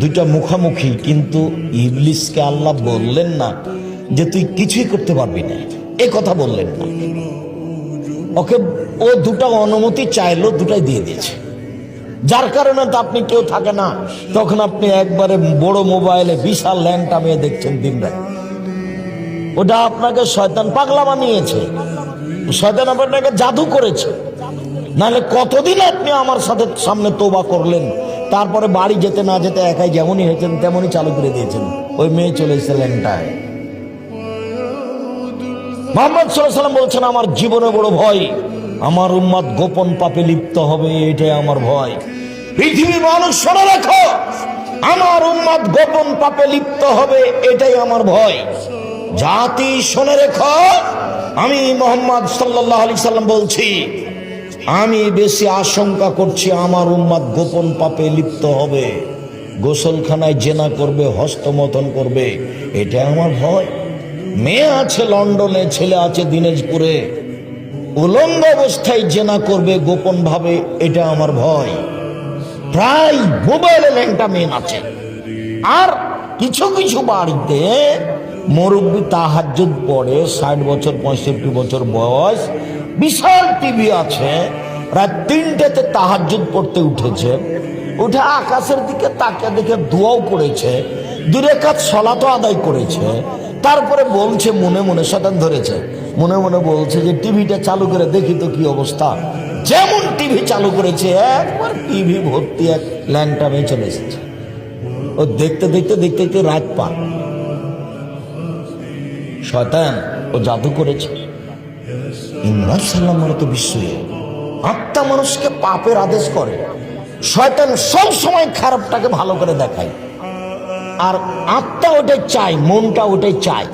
দুইটা মুখামুখি, কিন্তু ইবলিসকে আল্লাহ বললেন না যে তুই কিছুই করতে পারবি না। এ কথা বললেন না। ওকে ও দুটা অনুমতি চাইলো, দুটাই দিয়ে দিয়েছে। যার কারণে তো আপনি কেউ থাকে না। তখন আপনি একবারে বড় মোবাইলে বিশাল ল্যান্ড টামিয়ে দেখছেন দিন ওটা আপনাকে শয়তান পাগলা বানিয়েছে। শয়তান আপনাকে জাদু করেছে। নাহলে কতদিন আপনি আমার সাথে সামনে তোবা করলেন? তারপরে বাড়ি যেতে না যেতে একাই যেমনই হয়েছেন, তেমনই চালু করে দিয়েছেন। ওই মেয়ে চলে এসেছে ল্যাংটায়। মোহাম্মদ সাল্লাম বলছেন, আমার জীবনে বড় ভয়। আমার উম্মাদ গোপন পাপে লিপ্ত হবে, এটাই আমার ভয়। পৃথিবীর মানুষ শোনা রাখো, আমার উম্মাদ গোপন পাপে লিপ্ত হবে, এটাই আমার ভয়। জাতি শোনে রেখো, আমি মোহাম্মদ সাল্লাহ আলি সাল্লাম বলছি আমি বেশি আশঙ্কা করছি আমার উম্মাদ গোপন পাপে লিপ্ত হবে। গোসলখানায় জেনা করবে, হস্তমথন করবে। এটা আমার ভয়। মেয়ে আছে লন্ডনে, ছেলে আছে দিনাজপুরে। উলঙ্গ অবস্থায় জেনা করবে গোপন ভাবে এটা আমার ভয়। প্রায় মোবাইলে ল্যাংটা মেয়ে আছে আর কিছু কিছু বাড়িতে মুরব্বী তাহাজ্জুদ পড়ে, ষাট বছর, পঁয়ষট্টি বছর বয়স বিশাল টিভি আছে, রাত তিনটেতে তাহাজ্জুদ পড়তে উঠেছে। উঠে আকাশের দিকে তাকে দেখে দোয়াও করেছে দূরে কাজ সলাতো আদায় করেছে। তারপরে বলছে, মনে মনে শতান ধরেছে, মনে মনে বলছে যে, টিভিটা চালু করে দেখি তো কি অবস্থা। যেমন টিভি চালু করেছে, একবার টিভি ভর্তি এক ল্যাংটা মেয়ে চলে এসেছে। ও দেখতে দেখতে দেখতে দেখতে রাত পান শয়তান, ও জাদু করেছে। ইমরান সাল্লামের তো বিশ্বই। আত্মা মানুষকে পাপের আদেশ করে। শয়তান সব সময় খারাপটাকে ভালো করে দেখায়। আর আত্মা ওটাই চায়, মনটা ওটাই চায়।